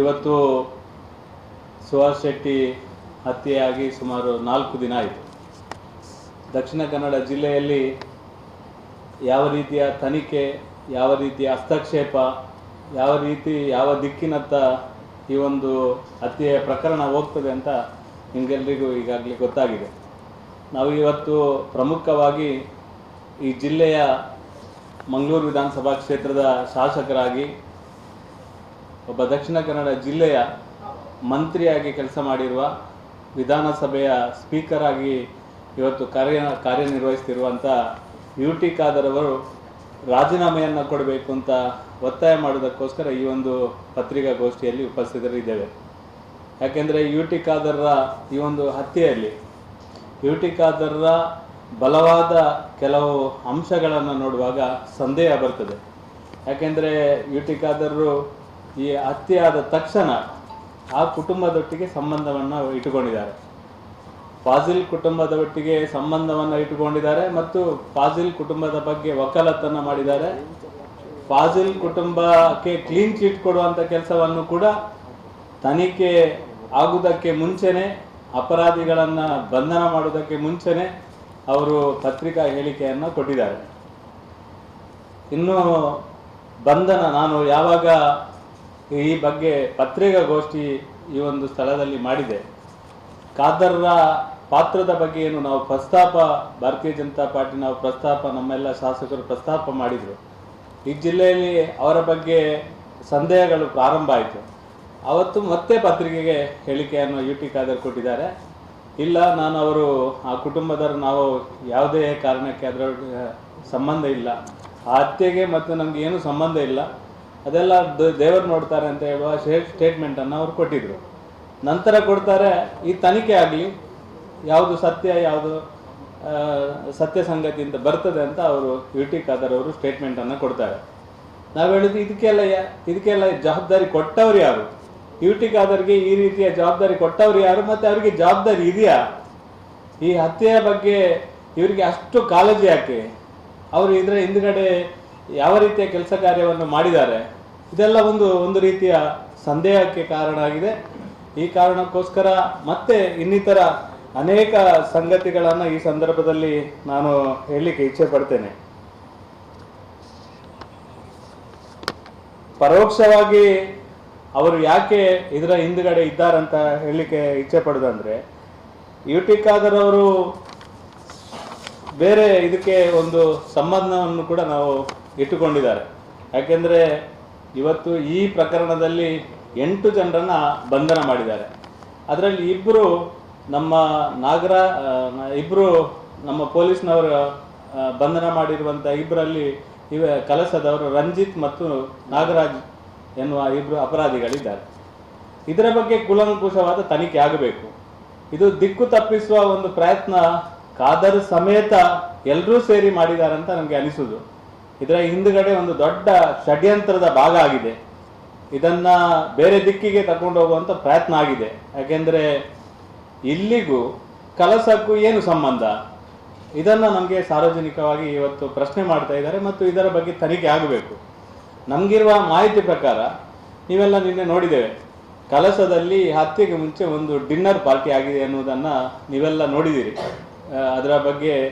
ಇವತ್ತು ಸುಹಾಸ್ ಶೆಟ್ಟಿ ಹತ್ಯೆಯಾಗಿ ಸುಮಾರು ನಾಲ್ಕು ದಿನ ಆಯಿತು. ದಕ್ಷಿಣ ಕನ್ನಡ ಜಿಲ್ಲೆಯಲ್ಲಿ ಯಾವ ರೀತಿಯ ತನಿಖೆ, ಯಾವ ರೀತಿಯ ಹಸ್ತಕ್ಷೇಪ, ಯಾವ ರೀತಿ, ಯಾವ ದಿಕ್ಕಿನತ್ತ ಈ ಒಂದು ಹತ್ಯೆಯ ಪ್ರಕರಣ ಹೋಗ್ತದೆ ಅಂತ ನಿಮಗೆಲ್ಲರಿಗೂ ಈಗಾಗಲೇ ಗೊತ್ತಾಗಿದೆ. ನಾವು ಇವತ್ತು ಪ್ರಮುಖವಾಗಿ ಈ ಜಿಲ್ಲೆಯ ಮಂಗಳೂರು ವಿಧಾನಸಭಾ ಕ್ಷೇತ್ರದ ಶಾಸಕರಾಗಿ ಒಬ್ಬ ದಕ್ಷಿಣ ಕನ್ನಡ ಜಿಲ್ಲೆಯ ಮಂತ್ರಿಯಾಗಿ ಕೆಲಸ ಮಾಡಿರುವ ವಿಧಾನಸಭೆಯ ಸ್ಪೀಕರ್ ಆಗಿ ಇವತ್ತು ಕಾರ್ಯ ಕಾರ್ಯನಿರ್ವಹಿಸ್ತಿರುವಂಥ ಯು ಟಿ ಖಾದರ್ ಅವರು ರಾಜೀನಾಮೆಯನ್ನು ಕೊಡಬೇಕು ಅಂತ ಒತ್ತಾಯ ಮಾಡೋದಕ್ಕೋಸ್ಕರ ಈ ಒಂದು ಪತ್ರಿಕಾಗೋಷ್ಠಿಯಲ್ಲಿ ಉಪಸ್ಥಿತರಿದ್ದೇವೆ. ಯಾಕೆಂದರೆ ಯು ಟಿ ಖಾದರ್ರ ಈ ಒಂದು ಹತ್ಯೆಯಲ್ಲಿ ಯು ಟಿ ಖಾದರ್ರ ಬಲವಾದ ಕೆಲವು ಅಂಶಗಳನ್ನು ನೋಡುವಾಗ ಸಂದೇಹ ಬರ್ತದೆ. ಯಾಕೆಂದರೆ ಯು ಟಿ ಖಾದರ್ರು ಈ ಅತ್ತೆಯಾದ ತಕ್ಷಣ ಆ ಕುಟುಂಬದೊಟ್ಟಿಗೆ ಸಂಬಂಧವನ್ನು ಇಟ್ಟುಕೊಂಡಿದ್ದಾರೆ. ಫಾಜಿಲ್ ಕುಟುಂಬದ ಒಟ್ಟಿಗೆ ಸಂಬಂಧವನ್ನು ಇಟ್ಟುಕೊಂಡಿದ್ದಾರೆ ಮತ್ತು ಫಾಜಿಲ್ ಕುಟುಂಬದ ಬಗ್ಗೆ ವಕಾಲತ್ತನ್ನು ಮಾಡಿದ್ದಾರೆ. ಫಾಜಿಲ್ ಕುಟುಂಬಕ್ಕೆ ಕ್ಲೀನ್ ಚೀಟ್ ಕೊಡುವಂಥ ಕೆಲಸವನ್ನು ಕೂಡ ತನಿಖೆ ಆಗುವುದಕ್ಕೆ ಮುಂಚೆನೆ, ಅಪರಾಧಿಗಳನ್ನು ಬಂಧನ ಮಾಡುವುದಕ್ಕೆ ಮುಂಚೆನೆ ಅವರು ಪತ್ರಿಕಾ ಹೇಳಿಕೆಯನ್ನು ಕೊಟ್ಟಿದ್ದಾರೆ. ಇನ್ನು ಬಂಧನ, ನಾನು ಯಾವಾಗ ಈ ಬಗ್ಗೆ ಪತ್ರಿಕಾಗೋಷ್ಠಿ ಈ ಒಂದು ಸ್ಥಳದಲ್ಲಿ ಮಾಡಿದೆ. ಖಾದರ್ರ ಪಾತ್ರದ ಬಗ್ಗೆ ಏನು ನಾವು ಪ್ರಸ್ತಾಪ, ಭಾರತೀಯ ಜನತಾ ಪಾರ್ಟಿ ನಾವು ಪ್ರಸ್ತಾಪ, ನಮ್ಮೆಲ್ಲ ಶಾಸಕರು ಪ್ರಸ್ತಾಪ ಮಾಡಿದರು. ಈ ಜಿಲ್ಲೆಯಲ್ಲಿ ಅವರ ಬಗ್ಗೆ ಸಂದೇಹಗಳು ಪ್ರಾರಂಭ ಆಯಿತು. ಅವತ್ತು ಮತ್ತೆ ಪತ್ರಿಕೆಗೆ ಹೇಳಿಕೆಯನ್ನು ಯು ಟಿ ಖಾದರ್ ಕೊಟ್ಟಿದ್ದಾರೆ. ಇಲ್ಲ, ನಾನು ಅವರು, ಆ ಕುಟುಂಬದವರು, ನಾವು ಯಾವುದೇ ಕಾರಣಕ್ಕೆ ಅದರ ಸಂಬಂಧ ಇಲ್ಲ. ಆ ಹತ್ಯೆಗೆ ಮತ್ತು ನಮಗೇನು ಸಂಬಂಧ ಇಲ್ಲ. ಅದೆಲ್ಲ ದೇವರು ನೋಡ್ತಾರೆ ಅಂತ ಹೇಳುವ ಸ್ಟೇಟ್ಮೆಂಟನ್ನು ಅವರು ಕೊಟ್ಟಿದ್ರು. ನಂತರ ಕೊಡ್ತಾರೆ, ಈ ತನಿಖೆ ಆಗಲಿ, ಯಾವುದು ಸತ್ಯ ಯಾವುದು ಸತ್ಯ ಸಂಗತಿ ಅಂತ ಬರ್ತದೆ ಅಂತ ಅವರು ಯು ಟಿ ಖಾದರ್ ಅವರು ಸ್ಟೇಟ್ಮೆಂಟನ್ನು ಕೊಡ್ತಾರೆ. ನಾವು ಹೇಳಿದ್ವಿ ಇದಕ್ಕೆಲ್ಲ ಇದಕ್ಕೆಲ್ಲ ಜವಾಬ್ದಾರಿ ಕೊಟ್ಟವ್ರು ಯಾರು? ಯು ಟಿ ಖಾದರ್ಗೆ ಈ ರೀತಿಯ ಜವಾಬ್ದಾರಿ ಕೊಟ್ಟವ್ರು ಯಾರು ಮತ್ತು ಅವರಿಗೆ ಜವಾಬ್ದಾರಿ ಇದೆಯಾ? ಈ ಹತ್ಯೆಯ ಬಗ್ಗೆ ಇವರಿಗೆ ಅಷ್ಟು ಕಾಳಜಿ ಯಾಕೆ? ಅವರು ಇದರ ಹಿಂದ್ಗಡೆ ಯಾವ ರೀತಿಯ ಕೆಲಸ ಕಾರ್ಯವನ್ನು ಮಾಡಿದ್ದಾರೆ? ಇದೆಲ್ಲ ಒಂದು ಒಂದು ರೀತಿಯ ಸಂದೇಹಕ್ಕೆ ಕಾರಣ ಆಗಿದೆ. ಈ ಕಾರಣಕ್ಕೋಸ್ಕರ ಮತ್ತೆ ಇನ್ನಿತರ ಅನೇಕ ಸಂಗತಿಗಳನ್ನು ಈ ಸಂದರ್ಭದಲ್ಲಿ ನಾನು ಹೇಳಲಿಕ್ಕೆ ಇಚ್ಛೆ ಪಡ್ತೇನೆ. ಪರೋಕ್ಷವಾಗಿ ಅವರು ಯಾಕೆ ಇದರ ಹಿಂದ್ಗಡೆ ಇದ್ದಾರಂತ ಹೇಳಲಿಕ್ಕೆ ಇಚ್ಛೆ ಪಡೋದಂದ್ರೆ ಯು ಟಿ ಖಾದರ್ ಅವರು ಬೇರೆ ಇದಕ್ಕೆ ಒಂದು ಸಂಬಂಧವನ್ನು ಕೂಡ ನಾವು ಇಟ್ಟುಕೊಂಡಿದ್ದಾರೆ. ಯಾಕೆಂದರೆ ಇವತ್ತು ಈ ಪ್ರಕರಣದಲ್ಲಿ ಎಂಟು ಜನರನ್ನ ಬಂಧನ ಮಾಡಿದ್ದಾರೆ. ಅದರಲ್ಲಿ ಇಬ್ಬರು ನಮ್ಮ ನಾಗರ ಇಬ್ಬರು ನಮ್ಮ ಪೊಲೀಸ್ನವರು ಬಂಧನ ಮಾಡಿರುವಂಥ ಇಬ್ಬರಲ್ಲಿ ಇವ ಕಲಸದವರು ರಂಜಿತ್ ಮತ್ತು ನಾಗರಾಜ್ ಎನ್ನುವ ಇಬ್ಬರು ಅಪರಾಧಿಗಳಿದ್ದಾರೆ. ಇದರ ಬಗ್ಗೆ ಕುಲಂಕುಷವಾದ ತನಿಖೆ ಆಗಬೇಕು. ಇದು ದಿಕ್ಕು ತಪ್ಪಿಸುವ ಒಂದು ಪ್ರಯತ್ನ ಕಾದರ ಸಮೇತ ಎಲ್ಲರೂ ಸೇರಿ ಮಾಡಿದ್ದಾರೆ ಅಂತ ನನಗೆ ಅನಿಸುದು ಇದರ ಹಿಂದುಗಡೆ ಒಂದು ದೊಡ್ಡ ಷಡ್ಯಂತ್ರದ ಭಾಗ ಆಗಿದೆ. ಇದನ್ನ ಬೇರೆ ದಿಕ್ಕಿಗೆ ತಗೊಂಡು ಹೋಗುವಂತ ಪ್ರಯತ್ನ ಆಗಿದೆ. ಯಾಕೆಂದ್ರೆ ಇಲ್ಲಿಗೂ ಕಲಸಕ್ಕೂ ಏನು ಸಂಬಂಧ? ಇದನ್ನ ನಮಗೆ ಸಾರ್ವಜನಿಕವಾಗಿ ಇವತ್ತು ಪ್ರಶ್ನೆ ಮಾಡ್ತಾ ಇದ್ದಾರೆ ಮತ್ತು ಇದರ ಬಗ್ಗೆ ತನಿಖೆ ಆಗಬೇಕು. ನಮಗಿರುವ ಮಾಹಿತಿ ಪ್ರಕಾರ ನೀವೆಲ್ಲ ನಿನ್ನೆ ನೋಡಿದ್ದೇವೆ. ಕಲಸದಲ್ಲಿ ಹತ್ಯೆಗೆ ಮುಂಚೆ ಒಂದು ಡಿನ್ನರ್ ಪಾರ್ಟಿ ಆಗಿದೆ ಎನ್ನುವುದನ್ನು ನೀವೆಲ್ಲ ನೋಡಿದ್ದೀರಿ. ಆ, ಅದರ ಬಗ್ಗೆ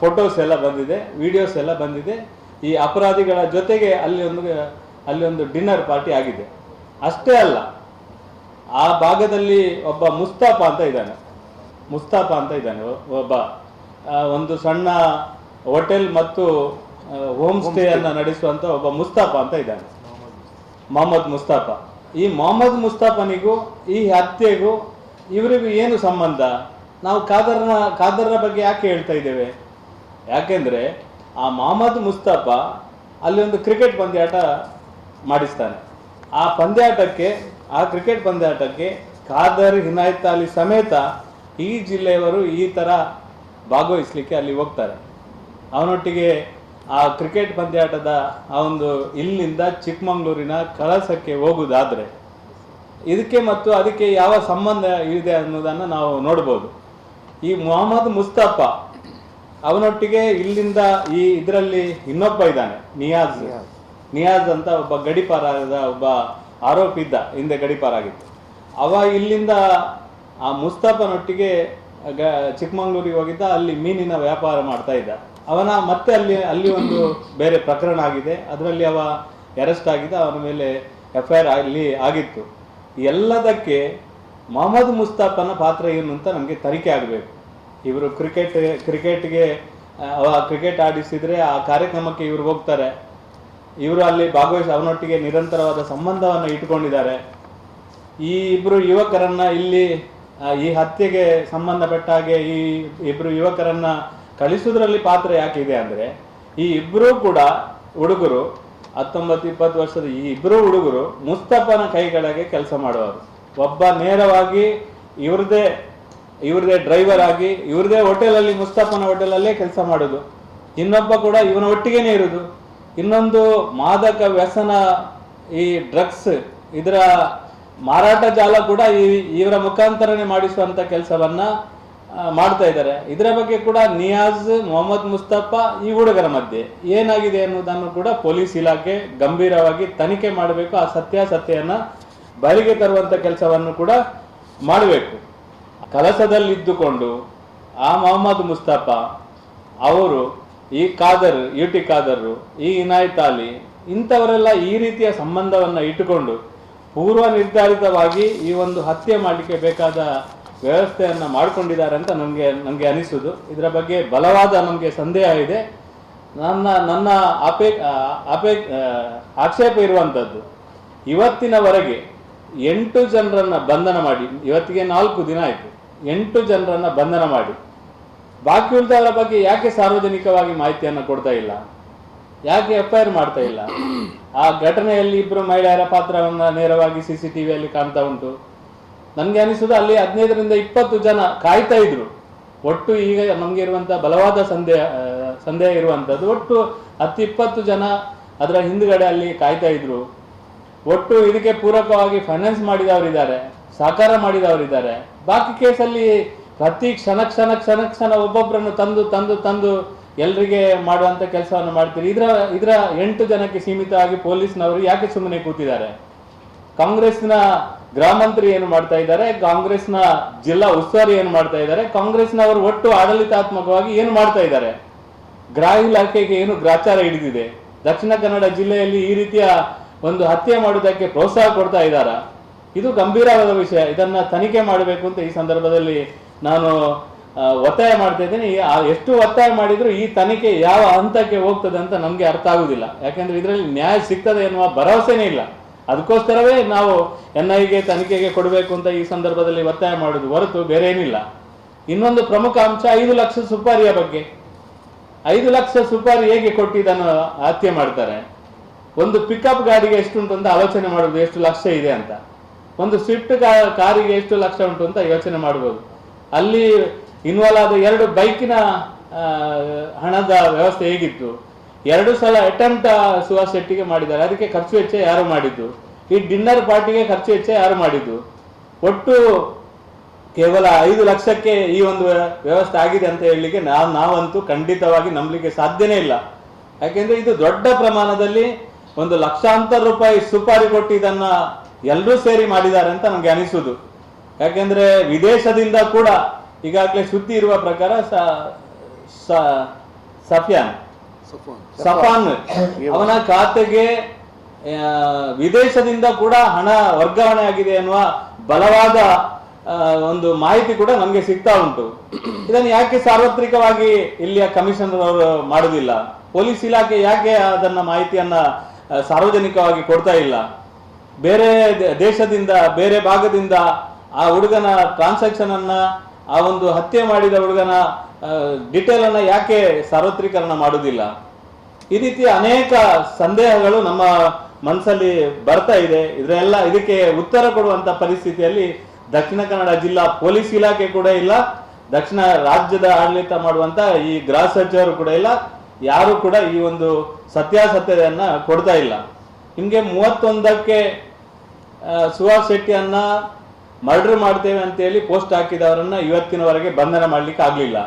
ಫೋಟೋಸ್ ಎಲ್ಲ ಬಂದಿದೆ ವಿಡಿಯೋಸ್ ಎಲ್ಲ ಬಂದಿದೆ. ಈ ಅಪರಾಧಿಗಳ ಜೊತೆಗೆ ಅಲ್ಲಿ ಒಂದು ಅಲ್ಲಿ ಒಂದು ಡಿನ್ನರ್ ಪಾರ್ಟಿ ಆಗಿದೆ. ಅಷ್ಟೇ ಅಲ್ಲ ಆ ಭಾಗದಲ್ಲಿ ಒಬ್ಬ ಮುಸ್ತಾಫ ಅಂತ ಇದ್ದಾನೆ. ಮುಸ್ತಾಫ ಅಂತ ಇದ್ದಾನೆ ಒಬ್ಬ ಒಂದು ಸಣ್ಣ ಹೋಟೆಲ್ ಮತ್ತು ಹೋಮ್ ಸ್ಟೇ ಅನ್ನ ನಡೆಸುವಂತ ಒಬ್ಬ ಮುಸ್ತಾಫ ಅಂತ ಇದ್ದಾನೆ. ಮೊಹಮ್ಮದ್ ಮುಸ್ತಾಫ. ಈ ಮೊಹಮ್ಮದ್ ಮುಸ್ತಾಫನಿಗೂ ಈ ಹತ್ಯೆಗೂ ಇವರಿಗೂ ಏನು ಸಂಬಂಧ? ನಾವು ಖಾದರ್ನ ಖಾದರ್ನ ಬಗ್ಗೆ ಯಾಕೆ ಹೇಳ್ತಾ ಇದ್ದೇವೆ? ಯಾಕೆಂದ್ರೆ ಆ ಮೊಹಮ್ಮದ್ ಮುಸ್ತಫ ಅಲ್ಲಿ ಒಂದು ಕ್ರಿಕೆಟ್ ಪಂದ್ಯಾಟ ಮಾಡಿಸ್ತಾನೆ. ಆ ಪಂದ್ಯಾಟಕ್ಕೆ, ಆ ಕ್ರಿಕೆಟ್ ಪಂದ್ಯಾಟಕ್ಕೆ ಖಾದರ್, ಹಿನಾಯತ್ ಅಲಿ ಸಮೇತ ಈ ಜಿಲ್ಲೆಯವರು ಈ ಥರ ಭಾಗವಹಿಸ್ಲಿಕ್ಕೆ ಅಲ್ಲಿ ಹೋಗ್ತಾರೆ. ಅವನೊಟ್ಟಿಗೆ ಆ ಕ್ರಿಕೆಟ್ ಪಂದ್ಯಾಟದ ಆ ಒಂದು ಇಲ್ಲಿಂದ ಚಿಕ್ಕಮಗಳೂರಿನ ಕಳಸಕ್ಕೆ ಹೋಗುವುದಾದ್ರೆ ಇದಕ್ಕೆ ಮತ್ತು ಅದಕ್ಕೆ ಯಾವ ಸಂಬಂಧ ಇದೆ ಅನ್ನೋದನ್ನು ನಾವು ನೋಡ್ಬೋದು. ಈ ಮೊಹಮ್ಮದ್ ಮುಸ್ತಫ ಅವನೊಟ್ಟಿಗೆ ಇಲ್ಲಿಂದ ಈ ಇದರಲ್ಲಿ ಇನ್ನೊಬ್ಬ ಇದ್ದಾನೆ ನಿಯಾಜ್. ನಿಯಾಜ್. ಅಂತ ಒಬ್ಬ ಗಡಿಪಾರಾದ ಒಬ್ಬ ಆರೋಪಿ ಇದ್ದ ಹಿಂದೆ ಗಡಿಪಾರಾಗಿತ್ತು. ಅವ ಇಲ್ಲಿಂದ ಆ ಮುಸ್ತಫನೊಟ್ಟಿಗೆ ಗ ಚಿಕ್ಕಮಂಗ್ಳೂರಿಗೆ ಹೋಗಿದ್ದ ಅಲ್ಲಿ ಮೀನಿನ ವ್ಯಾಪಾರ ಮಾಡ್ತಾ ಇದ್ದ. ಅವನ ಮತ್ತೆ ಅಲ್ಲಿ ಅಲ್ಲಿ ಒಂದು ಬೇರೆ ಪ್ರಕರಣ ಆಗಿದೆ ಅದರಲ್ಲಿ ಅವ ಅರೆಸ್ಟ್ ಆಗಿದ್ದ ಅವನ ಮೇಲೆ ಎಫ್ ಐ ಆರ್ ಅಲ್ಲಿ ಆಗಿತ್ತು. ಎಲ್ಲದಕ್ಕೆ ಮೊಹಮ್ಮದ್ ಮುಸ್ತಫನ ಪಾತ್ರ ಏನು ಅಂತ ನಮಗೆ ತನಿಖೆ ಆಗಬೇಕು. ಇವರು ಕ್ರಿಕೆಟ್ ಕ್ರಿಕೆಟ್ಗೆ ಕ್ರಿಕೆಟ್ ಆಡಿಸಿದರೆ ಆ ಕಾರ್ಯಕ್ರಮಕ್ಕೆ ಇವರು ಹೋಗ್ತಾರೆ. ಇವರು ಅಲ್ಲಿ ಭಾಗವಹಿಸಿ ಅವನೊಟ್ಟಿಗೆ ನಿರಂತರವಾದ ಸಂಬಂಧವನ್ನು ಇಟ್ಕೊಂಡಿದ್ದಾರೆ ಈ ಇಬ್ಬರು ಯುವಕರನ್ನ ಇಲ್ಲಿ ಈ ಹತ್ಯೆಗೆ ಸಂಬಂಧಪಟ್ಟ ಹಾಗೆ ಈ ಇಬ್ಬರು ಯುವಕರನ್ನ ಕಳಿಸೋದ್ರಲ್ಲಿ ಪಾತ್ರ ಯಾಕಿದೆ ಅಂದ್ರೆ, ಈ ಇಬ್ರು ಕೂಡ ಹುಡುಗರು, ಹತ್ತೊಂಬತ್ತು, ಇಪ್ಪತ್ತು ವರ್ಷದ ಈ ಇಬ್ರು ಹುಡುಗರು ಮುಸ್ತಫನ ಕೈಗಳಿಗೆ ಕೆಲಸ ಮಾಡುವರು ಒಬ್ಬ ನೇರವಾಗಿ ಇವ್ರದೇ ಇವ್ರದೇ ಡ್ರೈವರ್ ಆಗಿ, ಇವ್ರದೇ ಹೋಟೆಲಲ್ಲಿ ಮುಸ್ತಫನ ಹೋಟೆಲಲ್ಲೇ ಕೆಲಸ ಮಾಡೋದು. ಇನ್ನೊಬ್ಬ ಕೂಡ ಇವನ ಒಟ್ಟಿಗೆನೇ ಇರೋದು. ಇನ್ನೊಂದು ಮಾದಕ ವ್ಯಸನ ಈ ಡ್ರಗ್ಸ್ ಇದರ ಮಾರಾಟ ಜಾಲ ಕೂಡ ಈ, ಇವರ ಮುಖಾಂತರನೇ ಮಾಡಿಸುವಂತ ಕೆಲಸವನ್ನ ಮಾಡ್ತಾ ಇದ್ದಾರೆ. ಇದರ ಬಗ್ಗೆ ಕೂಡ ನಿಯಾಜ್, ಮೊಹಮ್ಮದ್ ಮುಸ್ತಫಾ ಈ ಹುಡುಗರ ಮಧ್ಯೆ. ಏನಾಗಿದೆ ಅನ್ನೋದನ್ನು ಕೂಡ ಪೊಲೀಸ್ ಇಲಾಖೆ ಗಂಭೀರವಾಗಿ ತನಿಖೆ ಮಾಡಬೇಕು. ಆ ಸತ್ಯಾಸತ್ಯನ ಬಯಲಿಗೆ ತರುವಂತ ಕೆಲಸವನ್ನು ಕೂಡ ಮಾಡಬೇಕು. ಕಲಸದಲ್ಲಿದ್ದುಕೊಂಡು ಆ ಮೊಹಮ್ಮದ್ ಮುಸ್ತಫ ಅವರು ಈ ಖಾದರ್ ಯು ಟಿ ಈ ಇನಾಯತ್ ಅಲಿ ಇಂಥವರೆಲ್ಲ ಈ ರೀತಿಯ ಸಂಬಂಧವನ್ನು ಇಟ್ಟುಕೊಂಡು ಪೂರ್ವ ನಿರ್ಧಾರಿತವಾಗಿ ಈ ಒಂದು ಹತ್ಯೆ ಮಾಡಲಿಕ್ಕೆ ಬೇಕಾದ ವ್ಯವಸ್ಥೆಯನ್ನು ಮಾಡಿಕೊಂಡಿದ್ದಾರೆ ಅಂತ ನನಗೆ ನನಗೆ ಅನಿಸುದು. ಇದರ ಬಗ್ಗೆ ಬಲವಾದ ನಮಗೆ ಸಂದೇಹ ಇದೆ. ನನ್ನ ನನ್ನ ಅಪೇ ಅಪೇ ಆಕ್ಷೇಪ ಇರುವಂಥದ್ದು ಇವತ್ತಿನವರೆಗೆ ಎಂಟು ಜನರನ್ನು ಬಂಧನ ಮಾಡಿ, ಇವತ್ತಿಗೆ ನಾಲ್ಕು ದಿನ ಆಯಿತು. ಎಂಟು ಜನರನ್ನ ಬಂಧನ ಮಾಡಿ. ಬಾಕಿ ಉಳಿದವರ ಬಗ್ಗೆ ಯಾಕೆ ಸಾರ್ವಜನಿಕವಾಗಿ ಮಾಹಿತಿಯನ್ನು ಕೊಡ್ತಾ ಇಲ್ಲ? ಯಾಕೆ ಎಫ್ ಮಾಡ್ತಾ ಇಲ್ಲ? ಆ ಘಟನೆಯಲ್ಲಿ ಇಬ್ಬರು ಮಹಿಳೆಯರ ಪಾತ್ರವನ್ನು ನೇರವಾಗಿ ಸಿ ಸಿ ಟಿವಿಯಲ್ಲಿ ಕಾಣ್ತಾ ಉಂಟು. ನನಗೆ ಅನಿಸುದು ಅಲ್ಲಿ ಹದಿನೈದರಿಂದ ಇಪ್ಪತ್ತು ಜನ ಕಾಯ್ತಾ ಇದ್ರು. ಒಟ್ಟು ಈಗ ನಮ್ಗೆ ಇರುವಂತಹ ಬಲವಾದ ಸಂದೇಹ ಸಂದೇಹ ಇರುವಂತದ್ದು ಒಟ್ಟು ಹತ್ತು ಇಪ್ಪತ್ತು ಜನ ಅದರ ಹಿಂದ್ಗಡೆ ಅಲ್ಲಿ ಕಾಯ್ತಾ ಇದ್ರು. ಒಟ್ಟು ಇದಕ್ಕೆ ಪೂರಕವಾಗಿ ಫೈನಾನ್ಸ್ ಮಾಡಿದವರಿದ್ದಾರೆ. ಸಹಕಾರ ಮಾಡಿದವರಿದ್ದಾರೆ. ಬಾಕಿ ಕೇಸಲ್ಲಿ ಪ್ರತಿ ಕ್ಷಣ ಕ್ಷಣ ಕ್ಷಣ ಕ್ಷಣ ಒಬ್ಬೊಬ್ಬರನ್ನು ತಂದು ತಂದು ತಂದು ಎಲ್ರಿಗೆ ಮಾಡುವಂತ ಕೆಲಸವನ್ನು ಮಾಡ್ತೀರಿ. ಇದರ ಇದರ ಎಂಟು ಜನಕ್ಕೆ ಸೀಮಿತವಾಗಿ ಪೊಲೀಸ್ನವರು ಯಾಕೆ ಸುಮ್ಮನೆ ಕೂತಿದ್ದಾರೆ? ಕಾಂಗ್ರೆಸ್ನ ಗೃಹ ಮಂತ್ರಿ ಏನು ಮಾಡ್ತಾ ಇದ್ದಾರೆ? ಕಾಂಗ್ರೆಸ್ನ ಜಿಲ್ಲಾ ಉಸ್ತುವಾರಿ ಏನು ಮಾಡ್ತಾ ಇದ್ದಾರೆ? ಕಾಂಗ್ರೆಸ್ನವರು ಒಟ್ಟು ಆಡಳಿತಾತ್ಮಕವಾಗಿ ಏನು ಮಾಡ್ತಾ ಇದ್ದಾರೆ? ಗೃಹ ಇಲಾಖೆಗೆ ಏನು ಗ್ರಾಚಾರ ಹಿಡಿದಿದೆ? ದಕ್ಷಿಣ ಕನ್ನಡ ಜಿಲ್ಲೆಯಲ್ಲಿ ಈ ರೀತಿಯ ಒಂದು ಹತ್ಯೆ ಮಾಡುವುದಕ್ಕೆ ಪ್ರೋತ್ಸಾಹ ಕೊಡ್ತಾ ಇದ್ದಾರಾ? ಇದು ಗಂಭೀರವಾದ ವಿಷಯ. ಇದನ್ನ ತನಿಖೆ ಮಾಡಬೇಕು ಅಂತ ಈ ಸಂದರ್ಭದಲ್ಲಿ ನಾನು ಒತ್ತಾಯ ಮಾಡ್ತಾ ಇದ್ದೀನಿ. ಎಷ್ಟು ಒತ್ತಾಯ ಮಾಡಿದ್ರು ಈ ತನಿಖೆ ಯಾವ ಹಂತಕ್ಕೆ ಹೋಗ್ತದೆ ಅಂತ ನಮ್ಗೆ ಅರ್ಥ ಆಗುದಿಲ್ಲ. ಯಾಕಂದ್ರೆ ಇದರಲ್ಲಿ ನ್ಯಾಯ ಸಿಗ್ತದೆ ಎನ್ನುವ ಭರವಸೆನೇ ಇಲ್ಲ. ಅದಕ್ಕೋಸ್ಕರವೇ ನಾವು ಎನ್ ಐಗೆ ತನಿಖೆಗೆ ಕೊಡಬೇಕು ಅಂತ ಈ ಸಂದರ್ಭದಲ್ಲಿ ಒತ್ತಾಯ ಮಾಡುದು ಹೊರತು ಬೇರೆ ಏನಿಲ್ಲ ಇನ್ನೊಂದು ಪ್ರಮುಖ ಅಂಶ, ಐದು ಲಕ್ಷ ಸುಪಾರಿಯ ಬಗ್ಗೆ. ಐದು ಲಕ್ಷ ಸುಪಾರಿ ಹೇಗೆ ಕೊಟ್ಟಿದ್ದನ್ನು ಹತ್ಯೆ ಮಾಡ್ತಾರೆ? ಒಂದು ಪಿಕಪ್ ಗಾಡಿಗೆ ಎಷ್ಟು ಉಂಟು ಅಂತ ಆಲೋಚನೆ ಮಾಡುದು ಎಷ್ಟು ಲಕ್ಷ ಇದೆ ಅಂತ. ಒಂದು ಸ್ವಿಫ್ಟ್ ಕಾರಿಗೆ ಎಷ್ಟು ಲಕ್ಷ ಉಂಟು ಅಂತ ಯೋಚನೆ ಮಾಡ್ಬೋದು. ಅಲ್ಲಿ ಇನ್ವಾಲ್ವ್ ಆದ ಎರಡು ಬೈಕಿನ ಹಣದ ವ್ಯವಸ್ಥೆ ಹೇಗಿತ್ತು? ಎರಡು ಸಲ ಅಟೆಂಪ್ಟ್ ಸುಹಾಸ್ ಶೆಟ್ಟಿಗೆ ಮಾಡಿದ್ದಾರೆ. ಅದಕ್ಕೆ ಖರ್ಚು ವೆಚ್ಚ ಯಾರು ಮಾಡಿದ್ದು? ಈ ಡಿನ್ನರ್ ಪಾರ್ಟಿಗೆ ಖರ್ಚು ವೆಚ್ಚ ಯಾರು ಮಾಡಿದ್ದು? ಒಟ್ಟು ಕೇವಲ ಐದು ಲಕ್ಷಕ್ಕೆ ಈ ಒಂದು ವ್ಯ- ವ್ಯವಸ್ಥೆ ಆಗಿದೆ ಅಂತ ಹೇಳಲಿಕ್ಕೆ ನಾವು, ನಾವಂತೂ ಖಂಡಿತವಾಗಿ ನಂಬಲಿಕ್ಕೆ ಸಾಧ್ಯನೇ ಇಲ್ಲ. ಯಾಕೆಂದ್ರೆ ಇದು ದೊಡ್ಡ ಪ್ರಮಾಣದಲ್ಲಿ ಒಂದು ಲಕ್ಷಾಂತರ ರೂಪಾಯಿ ಸುಪಾರಿ ಕೊಟ್ಟು ಇದನ್ನ ಎಲ್ಲರೂ ಸೇರಿ ಮಾಡಿದ್ದಾರೆ ಅಂತ ನಮ್ಗೆ ಅನಿಸುದು. ಯಾಕೆಂದ್ರೆ ವಿದೇಶದಿಂದ ಕೂಡ ಈಗಾಗಲೇ ಸುದ್ದಿ ಇರುವ ಪ್ರಕಾರ ಸಫಿಯಾನ್. ಸಫಾನ್. ಅವನ ಖಾತೆಗೆ ವಿದೇಶದಿಂದ ಕೂಡ ಹಣ ವರ್ಗಾವಣೆ ಆಗಿದೆ ಅನ್ನುವ ಬಲವಾದ ಒಂದು ಮಾಹಿತಿ ಕೂಡ ನಮಗೆ ಸಿಗ್ತಾ ಉಂಟು. ಇದನ್ನು ಯಾಕೆ ಸಾರ್ವತ್ರಿಕವಾಗಿ ಇಲ್ಲಿಯ ಕಮಿಷನರ್ ಅವರು ಮಾಡುದಿಲ್ಲ? ಪೊಲೀಸ್ ಇಲಾಖೆ ಯಾಕೆ ಅದನ್ನ ಮಾಹಿತಿಯನ್ನ ಸಾರ್ವಜನಿಕವಾಗಿ ಕೊಡ್ತಾ ಇಲ್ಲ? ಬೇರೆ ದೇಶದಿಂದ, ಬೇರೆ ಭಾಗದಿಂದ ಆ ಹುಡುಗನ ಟ್ರಾನ್ಸಾಕ್ಷನ್ ಅನ್ನ ಆ ಒಂದು ಹತ್ಯೆ ಮಾಡಿದ ಹುಡುಗನ ಡಿಟೇಲ್ ಅನ್ನ ಯಾಕೆ ಸಾರ್ವತ್ರಿಕರಣ ಮಾಡುವುದಿಲ್ಲ ಈ ರೀತಿ ಅನೇಕ ಸಂದೇಹಗಳು ನಮ್ಮ ಮನಸ್ಸಲ್ಲಿ ಬರ್ತಾ ಇದೆ. ಇದರೆಲ್ಲ ಇದಕ್ಕೆ ಉತ್ತರ ಕೊಡುವಂತ ಪರಿಸ್ಥಿತಿಯಲ್ಲಿ ದಕ್ಷಿಣ ಕನ್ನಡ ಜಿಲ್ಲಾ ಪೊಲೀಸ್ ಇಲಾಖೆ ಕೂಡ ಇಲ್ಲ. ದಕ್ಷಿಣ ರಾಜ್ಯದ ಆಡಳಿತ ಮಾಡುವಂತ ಈ ಗೃಹ ಸಚಿವರು ಕೂಡ ಇಲ್ಲ. ಯಾರು ಕೂಡ ಈ ಒಂದು ಸತ್ಯಾಸತ್ಯತೆಯನ್ನ ಕೊಡ್ತಾ ಇಲ್ಲ. ನಿಮ್ಗೆ ಮೂವತ್ತೊಂದಕ್ಕೆ ಸುಹಾಸ್ ಶೆಟ್ಟಿಯನ್ನ ಮರ್ಡರ್ ಮಾಡ್ತೇವೆ ಅಂತೇಳಿ ಪೋಸ್ಟ್ ಹಾಕಿದವರನ್ನ ಇವತ್ತಿನವರೆಗೆ ಬಂಧನ ಮಾಡ್ಲಿಕ್ಕೆ ಆಗ್ಲಿಲ್ಲ.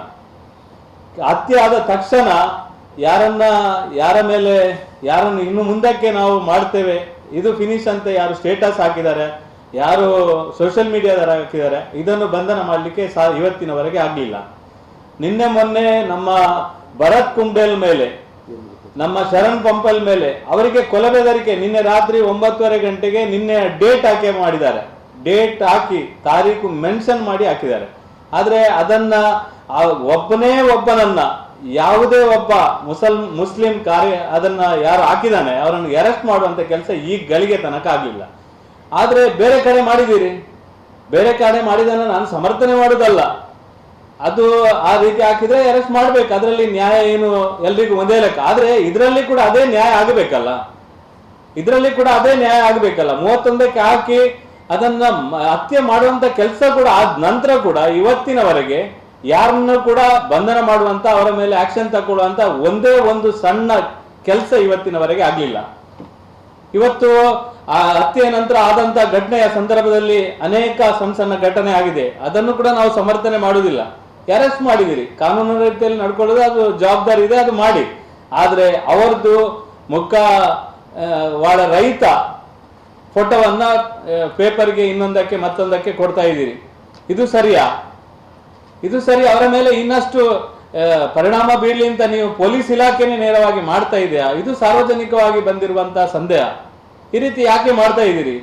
ಹತ್ಯೆ ಆದ ತಕ್ಷಣ ಯಾರನ್ನ, ಯಾರ ಮೇಲೆ, ಯಾರನ್ನು ಇನ್ನು ಮುಂದಕ್ಕೆ ನಾವು ಮಾಡ್ತೇವೆ, ಇದು ಫಿನಿಶ್ ಅಂತ ಯಾರು ಸ್ಟೇಟಸ್ ಹಾಕಿದ್ದಾರೆ, ಯಾರು ಸೋಷಿಯಲ್ ಮೀಡಿಯಾದರ ಹಾಕಿದ್ದಾರೆ, ಇದನ್ನು ಬಂಧನ ಮಾಡಲಿಕ್ಕೆ ಸಾ, ಇವತ್ತಿನವರೆಗೆ ಆಗಲಿಲ್ಲ. ನಿನ್ನೆ ಮೊನ್ನೆ ನಮ್ಮ ಭರತ್ ಕುಂಬೆಲ್ ಮೇಲೆ ನಮ್ಮ ಶರಣ್ ಪಂಪಲ್ ಮೇಲೆ ಅವರಿಗೆ ಕೊಲೆ ಬೆದರಿಕೆ ನಿನ್ನೆ ರಾತ್ರಿ ಒಂಬತ್ತುವರೆ ಗಂಟೆಗೆ ನಿನ್ನೆ ಡೇಟ್ ಹಾಕಿ ಮಾಡಿದ್ದಾರೆ. ಡೇಟ್ ಹಾಕಿ ತಾರೀಕು ಮೆನ್ಷನ್ ಮಾಡಿ ಹಾಕಿದ್ದಾರೆ. ಆದ್ರೆ ಅದನ್ನ ಒಬ್ಬನೇ ಒಬ್ಬನನ್ನ, ಯಾವುದೇ ಒಬ್ಬ ಮುಸಲ್, ಮುಸ್ಲಿಂ ಕಾರ್ಯ, ಅದನ್ನ ಯಾರು ಹಾಕಿದಾನೆ ಅವರನ್ನು ಅರೆಸ್ಟ್ ಮಾಡುವಂತ ಕೆಲಸ ಈ ಗಳಿಗೆ ತನಕ ಆಗಲಿಲ್ಲ ಆದ್ರೆ ಬೇರೆ ಕಡೆ ಮಾಡಿದ್ದೀರಿ? ಬೇರೆ ಕಡೆ ಮಾಡಿದನ್ನ ನಾನು ಸಮರ್ಥನೆ ಮಾಡುದಲ್ಲ. ಅದು ಆ ರೀತಿ ಹಾಕಿದ್ರೆ ಅರೆಸ್ಟ್ ಮಾಡ್ಬೇಕು. ಅದರಲ್ಲಿ ನ್ಯಾಯ ಏನು ಎಲ್ರಿಗೂ ಒಂದೇ ಲೆಕ್ಕ. ಆದ್ರೆ ಇದರಲ್ಲಿ ಕೂಡ ಅದೇ ನ್ಯಾಯ ಆಗಬೇಕಲ್ಲ. ಇದರಲ್ಲಿ ಕೂಡ ಅದೇ ನ್ಯಾಯ ಆಗಬೇಕಲ್ಲ. ಮೂವತ್ತೊಂದಕ್ಕೆ ಹಾಕಿ ಅದನ್ನ ಹತ್ಯೆ ಮಾಡುವಂತ ಕೆಲಸ ಕೂಡ ಆದ ನಂತರ ಕೂಡ ಇವತ್ತಿನವರೆಗೆ ಯಾರನ್ನು ಕೂಡ ಬಂಧನ ಮಾಡುವಂತ ಅವರ ಮೇಲೆ ಆಕ್ಷನ್ ತಗೊಳ್ಳುವಂತ ಒಂದೇ ಒಂದು ಸಣ್ಣ ಕೆಲಸ ಇವತ್ತಿನವರೆಗೆ ಆಗ್ಲಿಲ್ಲ. ಇವತ್ತು ಆ ಹತ್ಯೆಯ ನಂತರ ಆದಂತ ಘಟನೆಯ ಸಂದರ್ಭದಲ್ಲಿ ಅನೇಕ ಸಣ್ಣ ಸಣ್ಣ ಘಟನೆ ಆಗಿದೆ. ಅದನ್ನು ಕೂಡ ನಾವು ಸಮರ್ಥನೆ ಮಾಡುವುದಿಲ್ಲ. ಅರೆಸ್ಟ್ ಮಾಡಿದಿರಿ. ಕಾನೂನು ರೀತಿಯಲ್ಲಿ ನಡ್ಕೊಳ್ಳೋದು ಅದು ಜವಾಬ್ದಾರಿ ಇದೆ, ಅದು ಮಾಡಿ. ಆದ್ರೆ ಅವರದ್ದು ಮುಖ ವಾಳ ರೈತ ಫೋಟೋವನ್ನ ಪೇಪರ್ಗೆ ಇನ್ನೊಂದಕ್ಕೆ, ಮತ್ತೊಂದಕ್ಕೆ ಕೊಡ್ತಾ ಇದ್ದೀರಿ. ಇದು ಸರಿಯಾ? ಇದು ಸರಿ, ಅವರ ಮೇಲೆ ಇನ್ನಷ್ಟು ಪರಿಣಾಮ ಬೀಳಲಿ ಅಂತ ನೀವು ಪೊಲೀಸ್ ಇಲಾಖೆನೇ ನೇರವಾಗಿ ಮಾಡ್ತಾ ಇದೆಯಾ? ಇದು ಸಾರ್ವಜನಿಕವಾಗಿ ಬಂದಿರುವಂತಹ ಸಂದೇಹ. ಈ ರೀತಿ ಯಾಕೆ ಮಾಡ್ತಾ ಇದ್ದೀರಿ?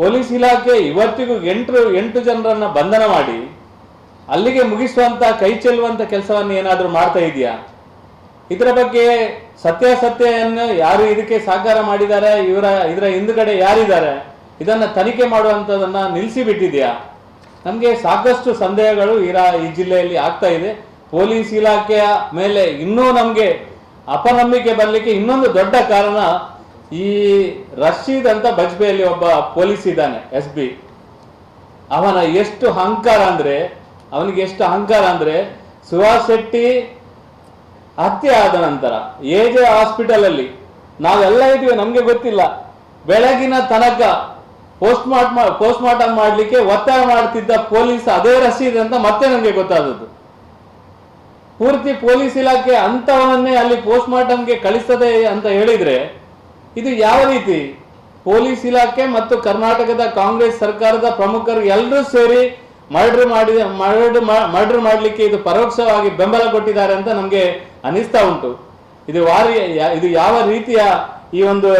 ಪೊಲೀಸ್ ಇಲಾಖೆ ಇವತ್ತಿಗೂ ಎಂಟು ಎಂಟು ಜನರನ್ನ ಬಂಧನ ಮಾಡಿ ಅಲ್ಲಿಗೆ ಮುಗಿಸುವಂತ ಕೈ ಚೆಲ್ಲುವಂತ ಕೆಲಸವನ್ನು ಏನಾದರೂ ಮಾಡ್ತಾ ಇದೆಯಾ ಇದರ ಬಗ್ಗೆ ಸತ್ಯಾಸತ್ಯವನ್ನು ಯಾರು ಇದಕ್ಕೆ ಸಾಕಾರ ಮಾಡಿದ್ದಾರೆ, ಇವರ, ಇದರ ಹಿಂದುಗಡೆ ಯಾರಿದ್ದಾರೆ, ಇದನ್ನ ತನಿಖೆ ಮಾಡುವಂತದನ್ನ ನಿಲ್ಲಿಸಿ ಬಿಟ್ಟಿದ್ಯಾ ನಮಗೆ ಸಾಕಷ್ಟು ಸಂದೇಹಗಳು ಇರ ಈ ಜಿಲ್ಲೆಯಲ್ಲಿ ಆಗ್ತಾ ಇದೆ. ಪೊಲೀಸ್ ಇಲಾಖೆಯ ಮೇಲೆ ಇನ್ನೂ ನಮಗೆ ಅಪನಂಬಿಕೆ ಬರಲಿಕ್ಕೆ ಇನ್ನೊಂದು ದೊಡ್ಡ ಕಾರಣ ಈ ರಶೀದ್ ಅಂತ ಬಜ್ಪೆಯಲ್ಲಿ ಒಬ್ಬ ಪೊಲೀಸ್ ಇದ್ದಾನೆ, ಎಸ್ ಬಿ. ಅವನ ಎಷ್ಟು ಅಹಂಕಾರ ಅಂದ್ರೆ ಅವನಿಗೆ ಎಷ್ಟು ಅಹಂಕಾರ ಅಂದ್ರೆ ಸುಹಾಸ್ ಶೆಟ್ಟಿ ಹತ್ಯೆ ಆದ ನಂತರ, ಎಜೆ ಹಾಸ್ಪಿಟಲ್ ಅಲ್ಲಿ, ನಾವೆಲ್ಲ ಇದೀವಿ ನಮ್ಗೆ ಗೊತ್ತಿಲ್ಲ. ಬೆಳಗಿನ ತನಕ ಪೋಸ್ಟ್ ಮಾರ್ಟಮ್ ಪೋಸ್ಟ್ ಮಾರ್ಟಮ್ ಮಾಡ್ಲಿಕ್ಕೆ ಒತ್ತಾಯ ಮಾಡ್ತಿದ್ದ ಪೊಲೀಸ್ ಅದೇ ರಸೀದ್ ಅಂತ ಮತ್ತೆ ನಮ್ಗೆ ಗೊತ್ತಾದದ್ದು. ಪೂರ್ತಿ ಪೊಲೀಸ್ ಇಲಾಖೆ ಅಂತವನನ್ನೇ ಅಲ್ಲಿ ಪೋಸ್ಟ್ ಮಾರ್ಟಮ್ಗೆ ಕಳಿಸ್ತದೆ ಅಂತ ಹೇಳಿದ್ರೆ, ಇದು ಯಾವ ರೀತಿ? ಪೊಲೀಸ್ ಇಲಾಖೆ ಮತ್ತು ಕರ್ನಾಟಕದ ಕಾಂಗ್ರೆಸ್ ಸರ್ಕಾರದ ಪ್ರಮುಖರು ಎಲ್ಲರೂ ಸೇರಿ ಮರ್ಡರ್ ಮಾಡಿದ ಮರ್ಡರ್ ಮರ್ಡರ್ ಮಾಡಲಿಕ್ಕೆ ಇದು ಪರೋಕ್ಷವಾಗಿ ಬೆಂಬಲ ಕೊಟ್ಟಿದ್ದಾರೆ ಅಂತ ನಮಗೆ ಅನಿಸ್ತಾ ಉಂಟು. ಇದು ವಾರಿ ಇದು ಯಾವ ರೀತಿಯ ಈ ಒಂದು